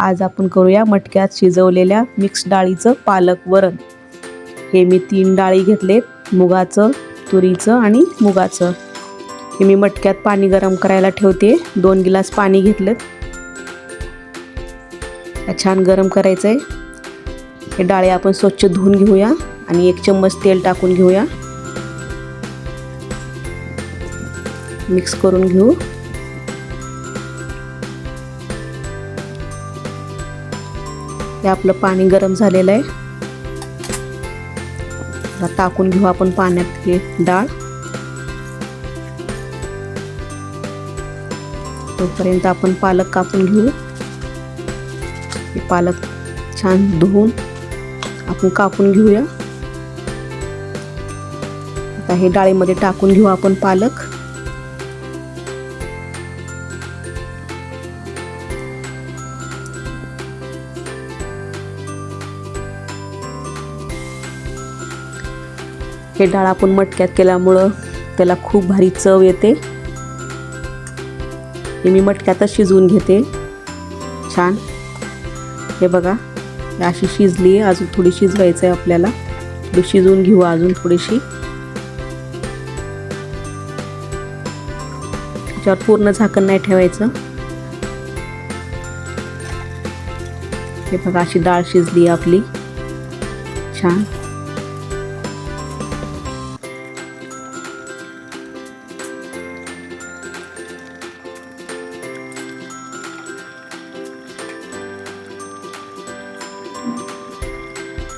आज आपण करूया मटक्यात शिजवलेल्या मिक्स डाळीचं पालक वरण. हे मी तीन डाळी घेतलेत मुगाचं तुरीचं आणि मुगाचं. हे मी मटक्यात पाणी गरम करायला ठेवते. दोन गिलास पाणी घेतलेत. छान गरम करायचं आहे हे डाळी आपण स्वच्छ धुवून घेऊया आणि एक चम्मच तेल टाकून घेऊया. मिक्स करून घेऊ. हे आपलं पाणी गरम झालेलं आहे. टाकून घेऊ आपण पाण्यात हे डाळ. तोपर्यंत आपण पालक कापून घेऊ. हे पालक छान धुवून आपण कापून घेऊया. आता हे डाळीमध्ये टाकून घेऊ आपण पालक. हे डाळ आपण मटक्यात केल्यामुळं त्याला खूप भारी चव येते. हे मी मटक्यातच शिजवून घेते. छान. हे बघा अशी शिजली आहे. अजून थोडी शिजवायचं आहे आपल्याला. थोडी शिजवून घेऊ अजून थोडीशी. त्याच्यावर पूर्ण झाकण नाही ठेवायचं. हे बघा अशी डाळ शिजली आहे आपली. छान.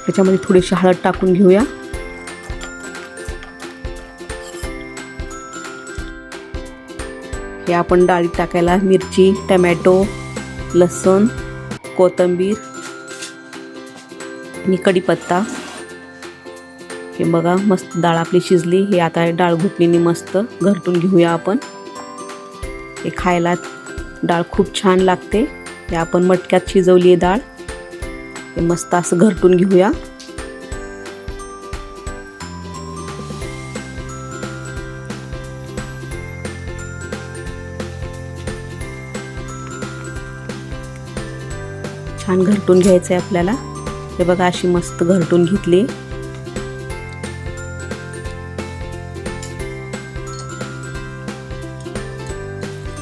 त्याच्यामध्ये थोडीशी हळद टाकून घेऊया. हे आपण डाळीत टाकायला मिरची टमॅटो लसूण कोथिंबीर आणि कढीपत्ता. हे बघा मस्त डाळ आपली शिजली. हे आता डाळ घुटणीने मस्त घरटून घेऊया आपण. हे खायला डाळ खूप छान लागते. हे आपण मटक्यात शिजवली आहे डाळ. हे मस्त असं घरटून घेऊया. छान घरटून घ्यायचं आहे आपल्याला. हे बघा अशी मस्त घरटून घेतली.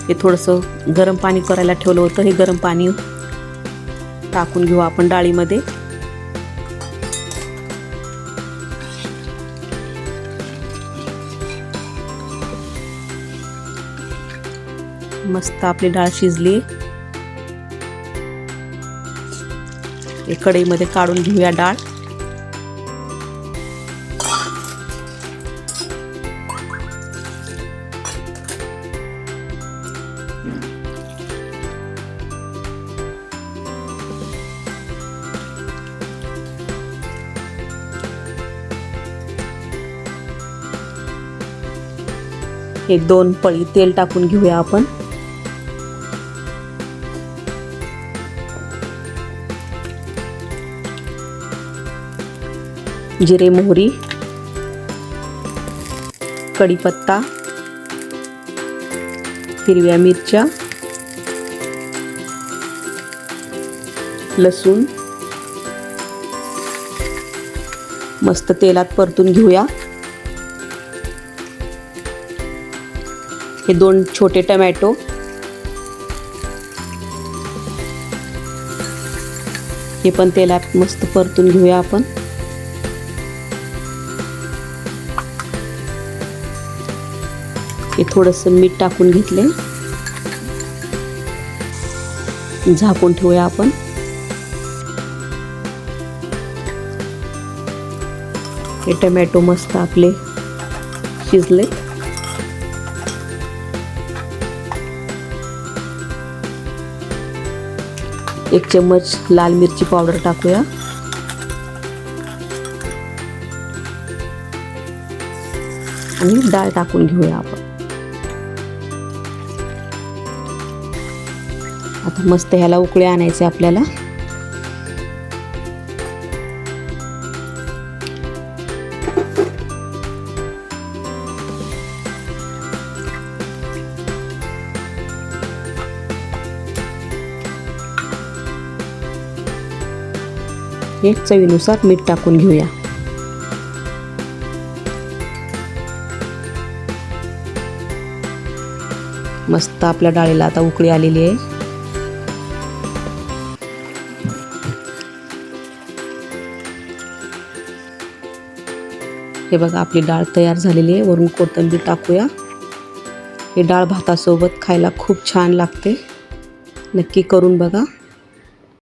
हे थोडंसं गरम पाणी करायला ठेवलं होतं. हे गरम पाणी टाकून घेऊ आपण डाळीमध्ये. मस्त आपली डाळ शिजली. कढईमध्ये काढून घेऊया डाळ. हे दोन पळी तेल टाकून घेऊया आपण. जिरे मोहरी कढीपत्ता हिरव्या मिरच्या लसूण. मस्त तेलात परतून घेऊया. हे दोन छोटे टमॅटो. हे पण तेलात मस्त परतून घेऊया आपण. हे थोडंसं मीठ टाकून घेतले झाकून ठेवूया आपण. हे टमॅटो मस्त आपले शिजले एक चम्मच लाल मिरची पावडर टाकूया. आणि डाळ टाकून घेऊया आपण. आता मस्त ह्याला उकळे आणायचे आपल्याला. हे चवीनुसार मीठ टाकून घेऊया. मस्त आपल्या डाळीला आता उकळी आलेली आहे. हे बघा आपली डाळ तयार झालेली आहे. वरून कोथिंबीर टाकूया. हे डाळ भातासोबत खायला खूप छान लागते. नक्की करून बघा.